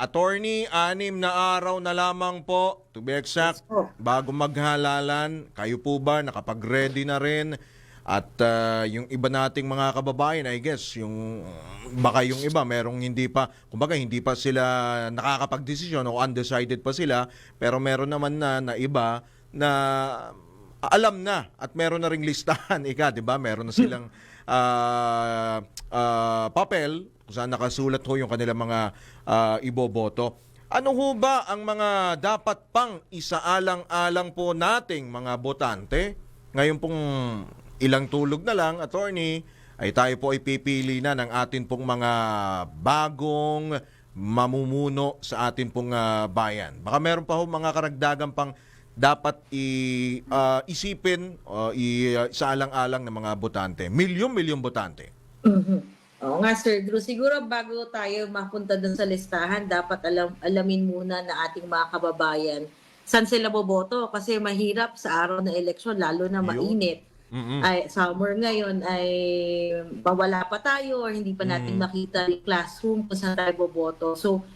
attorney, anim na araw na lamang po, to be exact, bago maghalalan. Kayo po ba nakapag-ready na rin? At ah, yung iba nating mga kababayan, I guess, yung baka yung iba merong hindi pa, kumbaga hindi pa sila nakakapag-desisyon o undecided pa sila, pero meron naman na na iba na alam na at meron na ring listahan, ika, 'di ba? Meron na silang ah, ah, papel kung saan nakasulat ho yung kanilang mga ah, iboboto. Ano ho ba ang mga dapat pang isaalang-alang po nating mga botante? Ngayon pong ilang tulog na lang, attorney, ay tayo po ay pipili na ng atin pong mga bagong mamumuno sa atin pong ah, bayan. Baka meron pa ho mga karagdagan pang dapat i, ah, isipin ah, isaalang-alang ng mga botante. Milyon-milyon botante. Mhm. Oo nga, Sir Drew. Siguro bago tayo mapunta dun sa listahan, dapat alam, alamin muna na ating mga kababayan saan sila boboto kasi mahirap sa araw ng eleksyon, lalo na mainit. Mm-mm. Ay, summer ngayon ay bawala pa tayo or hindi pa natin Mm. makita yung classroom kung saan tayo boboto. So,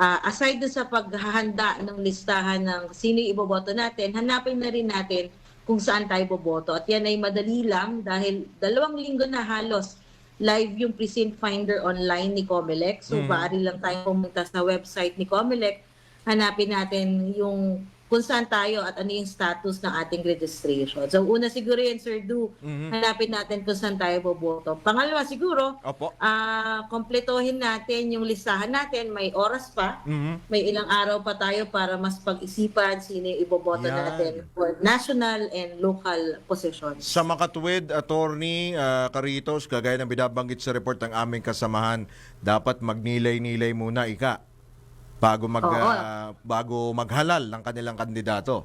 ah, aside dun sa paghahanda ng listahan ng sino yung iboboto natin, hanapin na rin natin kung saan tayo boboto. At yan ay madali lang dahil dalawang linggo na halos live yung precinct finder online ni Comelec. So, maaari lang tayo pumunta sa website ni Comelec, hanapin natin yung kung saan tayo at ano yung status ng ating registration. So, una siguro yan, Sir Du, Mhm. hanapin natin kung saan tayo boboto. Pangalawa siguro, Opo. ah kompletohin natin yung listahan natin. May oras pa. Mhm. May ilang araw pa tayo para mas pag-isipan sino yung iboboto Yan. natin for national and local positions. Sa makatuwid, attorney ah, Caritos, kagaya ng binabanggit sa report ng aming kasamahan, dapat magnilay-nilay muna ika bago mag Oo. ah, bago maghalal ng kanilang kandidato.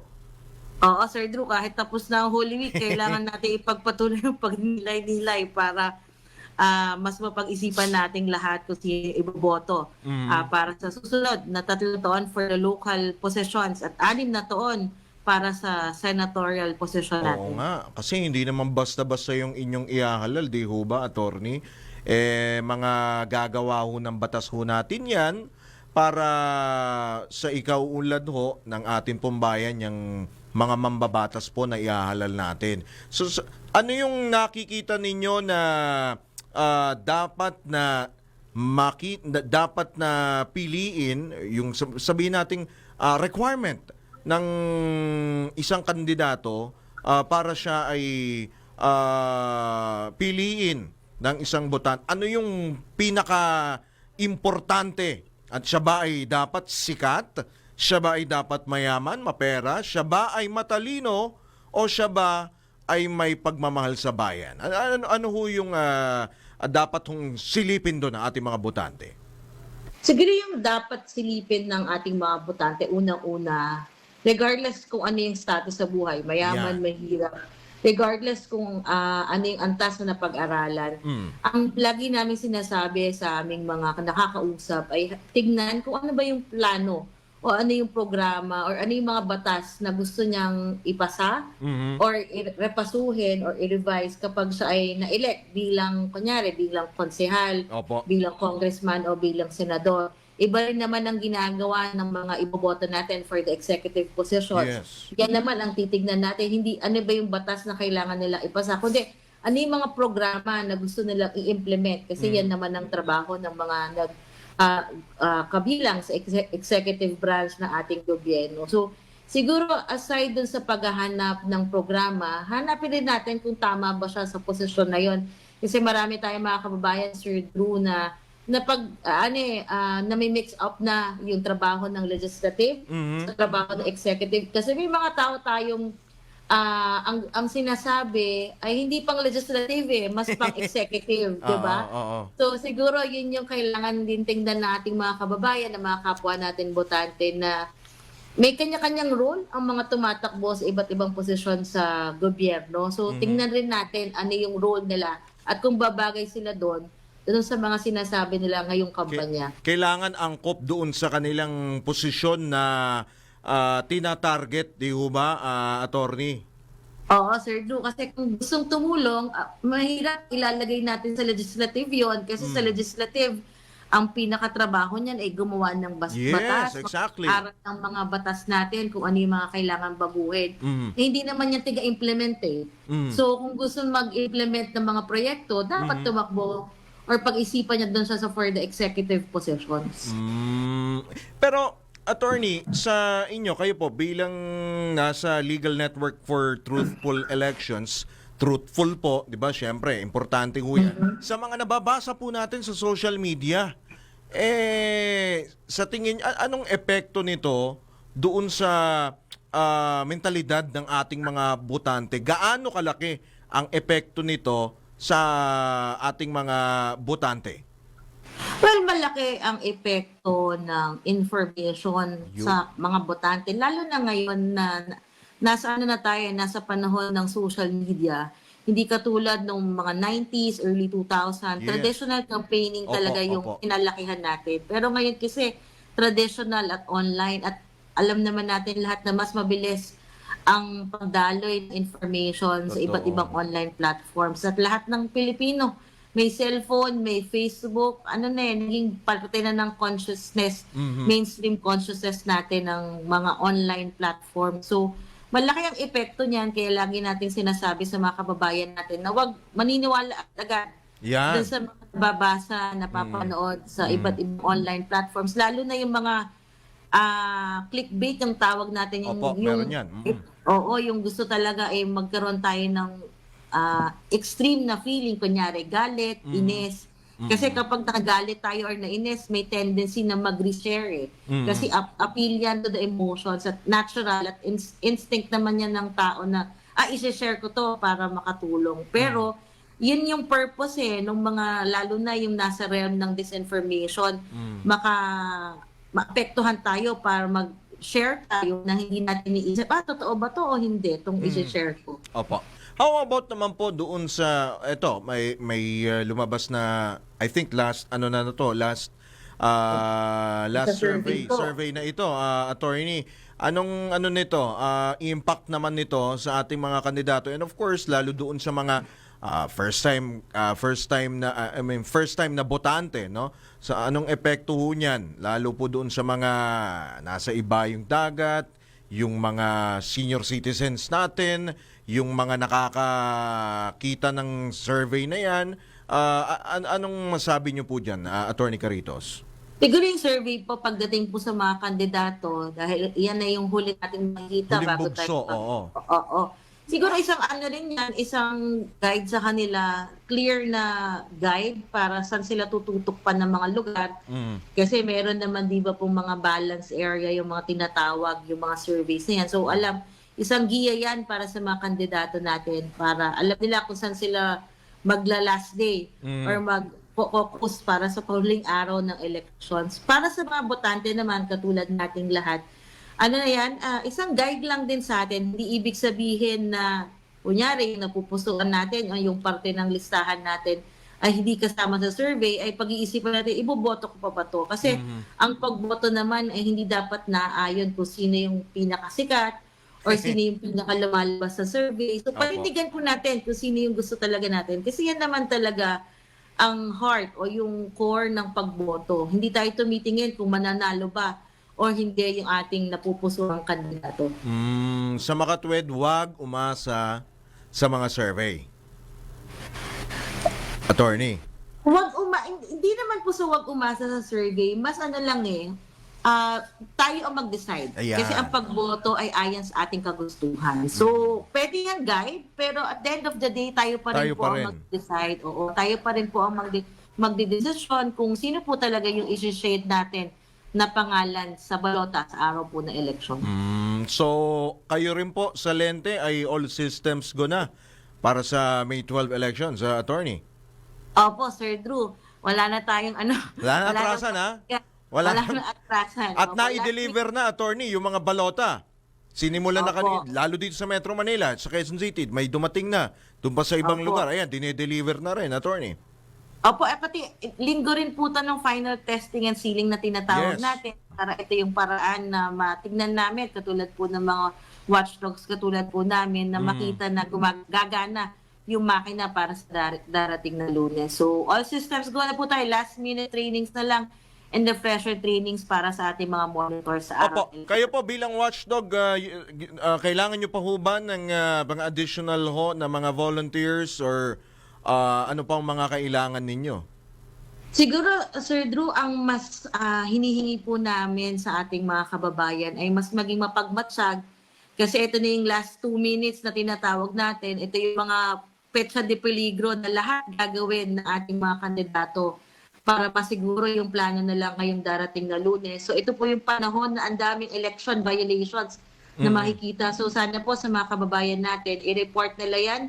Oo, Sir Drew, kahit tapos na ang Holy Week, kailangan natin ipagpatuloy yung pagnilay-nilay para ah, mas mapag-isipan nating lahat kung sino yung iboboto Mhm. ah, para sa susunod na tatlong taon for the local positions at anim na taon para sa senatorial position Oo natin. nga, kasi hindi naman basta-basta yung inyong ihahalal, di ho ba, attorney? Eh, mga gagawa ho ng batas ho natin yan para sa ikauunlad ho ng ating pumbayan yung mga mambabatas po na ihahalal natin. So, sa- ano yung nakikita ninyo na ah, dapat na maki, na- dapat na piliin yung sab- sabihin nating ah, requirement ng isang kandidato ah, para siya ay ah, piliin ng isang botan. Ano yung pinaka importante? At siya ba ay dapat sikat? Siya ba ay dapat mayaman, mapera? Siya ba ay matalino? O siya ba ay may pagmamahal sa bayan? Ano, ano, ano ho yung ah, dapat hong silipin doon ng ating mga botante? Siguro yung dapat silipin ng ating mga botante, unang-una, regardless kung ano yung status sa buhay, mayaman, Yan. mahirap, regardless kung ah, ano yung antas na napag-aralan, Mm. ang lagi namin sinasabi sa aming mga nakakausap ay tignan kung ano ba yung plano o ano yung programa or ano yung mga batas na gusto niyang ipasa Mhm. or repasuhin or i-revise kapag siya ay na-elect bilang, kunyari, bilang konsehal, Opo. bilang congressman o bilang senador. Iba rin naman ang ginagawa ng mga iboboto natin for the executive positions. Yes. Yan naman ang titignan natin. Hindi ano ba yung batas na kailangan nilang ipasa, kundi ano yung mga programa na gusto nilang i-implement. Kasi yan naman ang trabaho ng mga nag ah, ah, kabilang sa exe- executive branch ng ating gobyerno. So, siguro aside dun sa paghahanap ng programa, hanapin din natin kung tama ba siya sa posisyon na yon. Kasi marami tayong mga kababayan, Sir Drew, na na pag ah, ano eh, ah, na may mix up na yung trabaho ng legislative Mhm. sa trabaho ng executive. Kasi may mga tao tayong ah, ang ang sinasabi ay hindi pang legislative eh, mas pang executive, 'di ba? Oo, oo, oo. So siguro yun yung kailangan din tingnan ng ating mga kababayan, ng mga kapwa natin botante na may kanya-kanyang role ang mga tumatakbo sa iba't ibang posisyon sa gobyerno. So Mhm. tingnan rin natin ano yung role nila at kung babagay sila doon doon sa mga sinasabi nila ngayong kampanya. Kailangan angkop doon sa kanilang posisyon na ah, tina-target, di ho ba, ah, attorney? Oo, Sir Drew. Kasi kung gustong tumulong, ah, mahirap ilalagay natin sa legislative yon kasi sa legislative, ang pinakatrabaho niyan ay gumawa ng bas- Yes, batas, exactly. mag-aral ng mga batas natin kung ano yung mga kailangan baguhin. Mm. Eh, hindi naman yan tiga-implement eh. Mm. So kung gusto mag-implement ng mga proyekto, dapat Mhm. tumakbo or pag-isipan niya doon siya sa for the executive positions. Mm, pero attorney, sa inyo kayo po bilang nasa Legal Network for Truthful Elections, truthful po, 'di ba? Syempre, importante ho 'yan. Sa mga nababasa po natin sa social media, eh sa tingin anong epekto nito doon sa ah, mentalidad ng ating mga botante? Gaano kalaki ang epekto nito sa ating mga botante? Well, malaki ang epekto ng information Yun. sa mga botante. Lalo na ngayon na na- nasa ano na tayo, nasa panahon ng social media. Hindi katulad nung mga 90s, early 2000. Yes. Traditional campaigning Opo, talaga yung opo. kinalakihan natin. Pero ngayon kasi traditional at online at alam naman natin lahat na mas mabilis ang pagdaloy ng information sa Totoo. iba't ibang online platforms. At lahat ng Pilipino, may cellphone, may Facebook, ano na eh, naging parte na ng consciousness, Mhm. mainstream consciousness natin ng mga online platform. So, malaki ang epekto niyan, kaya lagi nating sinasabi sa mga kababayan natin na wag maniniwala agad Yan. dun sa mga nababasa, napapanood sa iba't ibang online platforms, lalo na yung mga ah clickbait yung tawag natin yung Opo, yung meron yan. Mm. Oo, yung gusto talaga ay magkaroon tayo ng ah, extreme na feeling, kunyari galit, Mm. inis. Kasi kapag nakagalit tayo or nainis, may tendency na mag-reshare eh. Mm. Kasi ap- appeal yan to the emotions at natural at ins- instinct naman yan ng tao na, ah, isi-share ko to para makatulong. Pero, yun yung purpose eh, nung mga, lalo na yung nasa realm ng disinformation, Mm. maka, maapektuhan tayo para mag-share tayo na hindi natin iisip, ah, totoo ba to o hindi, itong Mm. isi-share ko. Opo. How about naman po doon sa eto, may may uh, lumabas na I think last ano na na to, last uh, last survey survey survey na ito, uh, attorney. Anong ano nito, uh, impact naman nito sa ating mga kandidato and of course lalo doon sa mga uh, first time uh, first time na uh, I mean first time na botante, no? Sa anong epekto ho niyan lalo po doon sa mga nasa ibayong dagat, yung mga senior citizens natin, yung mga nakakakita ng survey na yan, ah, an- anong masabi niyo po dyan, ah, Attorney Caritos? Siguro yung survey po pagdating po sa mga kandidato, dahil yan na yung huli natin makikita Huling bago bugso, tayo. oo. Oo. Siguro isang ano rin yan, isang guide sa kanila, clear na guide para saan sila tututok pa ng mga lugar. Mm. Kasi meron naman di ba pong mga balance area, yung mga tinatawag, yung mga surveys na yan. So alam, isang giya yan para sa mga kandidato natin para alam nila kung saan sila magla last day Mm. or mag focus para sa huling araw ng elections. Para sa mga botante naman, katulad nating lahat, ano na yan, ah, isang guide lang din sa atin. Hindi ibig sabihin na, kunyari, yung napupusuan natin o yung parte ng listahan natin ay hindi kasama sa survey, ay pag-iisipan natin, iboboto ko pa ba to? Kasi ang pagboto naman ay hindi dapat naayon kung sino yung pinakasikat or sino yung pinakalumalabas sa survey. So, panindigan po natin kung sino yung gusto talaga natin. Kasi yan naman talaga ang heart o yung core ng pagboto. Hindi tayo tumitingin kung mananalo ba o hindi yung ating napupusuang kandidato. Mm, sa makatwid, wag umasa sa mga survey. Attorney. Wag uma hindi naman po sa wag umasa sa survey, mas ano lang eh. ah, tayo ang mag-decide. Ayan. Kasi ang pagboto ay ayon sa ating kagustuhan. So, pwede yan guide, pero at the end of the day, tayo pa rin Tayo po pa ang rin. mag-decide. Oo, tayo pa rin po ang magde magdedesisyon kung sino po talaga yung isi-shade natin na pangalan sa balota sa araw po ng election. Mm, so, kayo rin po sa lente ay all systems go na para sa May 12 elections, ah, Attorney. Opo, Sir Drew. Wala na tayong ano. Wala na atrasan, ha? Wala, Wala na atrasan. At Opo, na-deliver na, attorney, yung mga balota. Sinimulan na Opo. kanina, lalo dito sa Metro Manila, sa Quezon City, may dumating na. Doon pa sa ibang Opo. lugar, ayan, dinedeliver na rin, attorney. Opo, eh, pati linggo rin po ito ng final testing and sealing na tinatawag Yes. natin. Para ito yung paraan na matignan namin, katulad po ng mga watchdogs, katulad po namin, na Mm. makita na gumagagana yung makina para sa dar- darating na lunes. So, all systems go na po tayo. Last minute trainings na lang and the fresher trainings para sa ating mga monitors sa Opo, araw. kayo po bilang watchdog, g- ah, kailangan nyo pa ho ba ng ah, mga additional ho na mga volunteers or ah, ano pang mga kailangan ninyo? Siguro, Sir Drew, ang mas ah, hinihingi po namin sa ating mga kababayan ay mas maging mapagmatsyag kasi ito na yung last two minutes na tinatawag natin. Ito yung mga petsa de peligro na lahat gagawin ng ating mga kandidato para masiguro yung plano nila ngayong darating na lunes. So ito po yung panahon na ang daming election violations na makikita. So sana po sa mga kababayan natin, i-report nila yan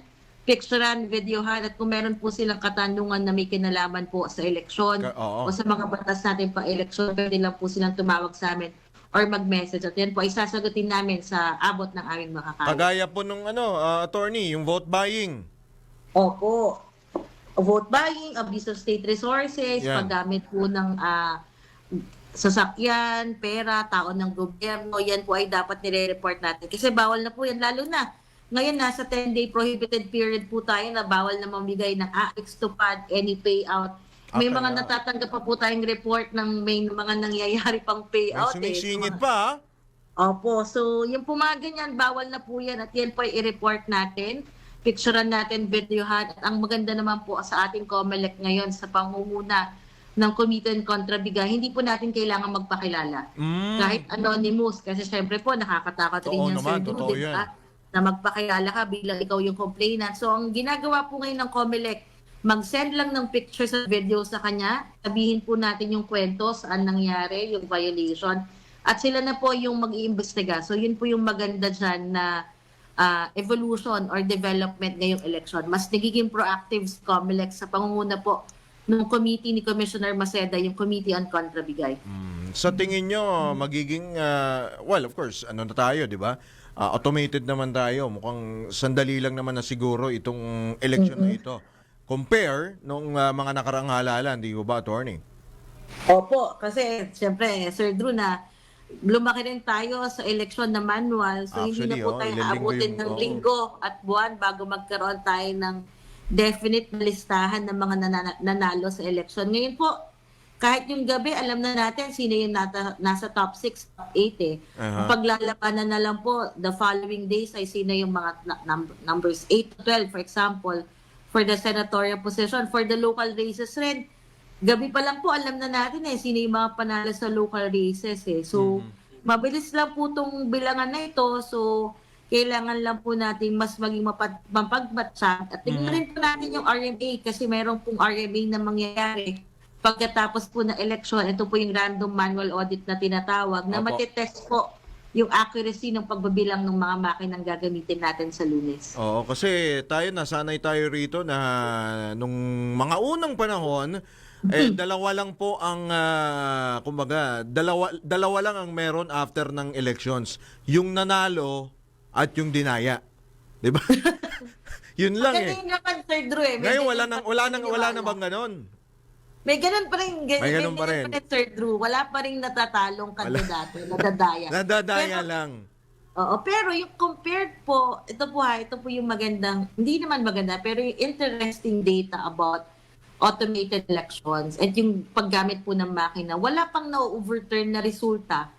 picturean, videohan, at kung meron po silang katanungan na may kinalaman po sa eleksyon Ka- oo. o sa mga batas natin pang eleksyon, pwede lang po silang tumawag sa amin or mag-message. At yan po, isasagutin namin sa abot ng aming makakaya. Kagaya po nung ano, ah, attorney, yung vote buying. Opo. Vote buying, abuse of state resources, Yan. paggamit po ng ah, sasakyan, pera, tao ng gobyerno, yan po ay dapat nire-report natin. Kasi bawal na po yan, lalo na ngayon nasa 10-day prohibited period po tayo na bawal na mamigay ng AX to pad, any payout. May Okay mga na. natatanggap pa po tayong report ng may mga nangyayari pang May payout. eh. sumisingit pa, ah. Opo, so yung po mga ganyan, bawal na po yan at yan po ay i-report natin, picturean natin, videohan at ang maganda naman po sa ating COMELEC ngayon sa pangunguna ng Committee on Contrabiga, hindi po natin kailangan magpakilala. Mm. Kahit anonymous, kasi syempre po nakakatakot rin Totoo yan, naman, Sir totoo yan. ba? Na magpakilala ka bilang ikaw yung complainant. So ang ginagawa po ngayon ng COMELEC, mag-send lang ng pictures at video sa kanya, sabihin po natin yung kwento, saan nangyari, yung violation, at sila na po yung mag-iimbestiga. So yun po yung maganda dyan na ah, evolution or development ngayong election. Mas nagiging proactive si COMELEC sa pangunguna po ng committee ni Commissioner Maceda, yung Committee on Contrabigay. Mm, Sa tingin nyo, magiging, ah, well, of course, ano na tayo, di ba? Ah, automated naman tayo. Mukhang sandali lang naman na siguro itong election na ito. Compare nung ah, mga nakarang halalan, di ba, attorney? Opo, kasi siyempre, Sir Drew, na lumaki rin tayo sa eleksyon na manual. So hindi na Actually, po oh, tayo aabutin ng oo. linggo at buwan bago magkaroon tayo ng definite na listahan ng mga nanana- nanalo sa eleksyon. Ngayon po, kahit yung gabi, alam na natin sino yung nata, nasa top 6, top 8 eh. Ang paglalabanan na lang po, the following days ay sino yung mga na- num- numbers 8 to 12, for example, for the senatorial position. For the local races rin, gabi pa lang po, alam na natin eh, sino yung mga panalo sa local races eh. So, mabilis lang po itong bilangan na ito. So, kailangan lang po natin mas maging mapag mapagmatsyag. At tingnan rin po natin yung RMA kasi meron pong RMA na mangyayari pagkatapos po ng election. Ito po yung random manual audit na tinatawag na Opo. matitest po yung accuracy ng pagbabilang ng mga makinang gagamitin natin sa lunes. Oo, kasi tayo nasanay tayo rito na nung mga unang panahon eh dalawa lang po ang ah, kumbaga dalawa dalawa lang ang meron after ng elections, yung nanalo at yung dinaya. 'Di ba? Yun lang eh. yun naman, Sir Drew eh. Ngayon wala nang wala nang wala na bang ganon? May ganun pa rin. Ganyan, May ganun pa rin. Sir Drew. Wala pa rin natatalong kandidato. Nadadaya. Nadadaya Pero- lang. Oo, pero yung compared po, ito po ha, ito po yung magandang, hindi naman maganda, pero yung interesting data about automated elections at yung paggamit po ng makina, wala pang na-overturn na resulta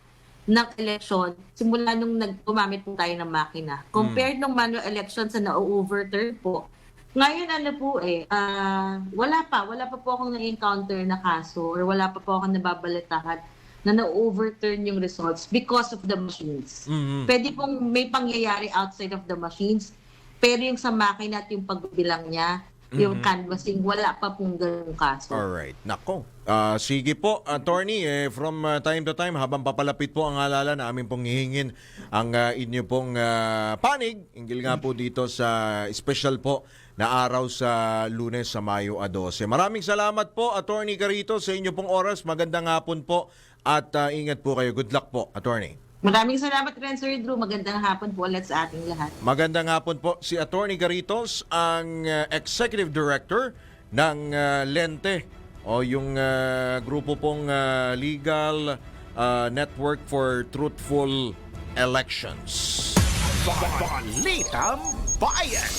ng election simula nung nag po tayo ng makina. Compared nung manual elections na na-overturn po, ngayon ano po eh, ah, wala pa, wala pa po akong na-encounter na kaso or wala pa po akong nababalitahan na na-overturn yung results because of the machines. Mhm. Pwede pong may pangyayari outside of the machines, pero yung sa makina at yung pagbilang niya, yung canvassing, wala pa pong ganung kaso. Alright. Nako. Ah, sige po, attorney, eh, from ah, time to time, habang papalapit po ang alala na amin pong hihingin ang ah, inyo pong ah, panig, ingil nga po dito sa special po na araw sa lunes sa Mayo a 12. Maraming salamat po, attorney Carito, sa inyo pong oras. Magandang hapon po at ah, ingat po kayo. Good luck po, attorney. Maraming salamat rin, Sir Drew. Magandang hapon po ulit sa ating lahat. Magandang hapon po si Attorney Garitos, ang uh, Executive Director ng uh, Lente o yung uh, grupo pong uh, Legal uh, Network for Truthful Elections. Balitang Bayan!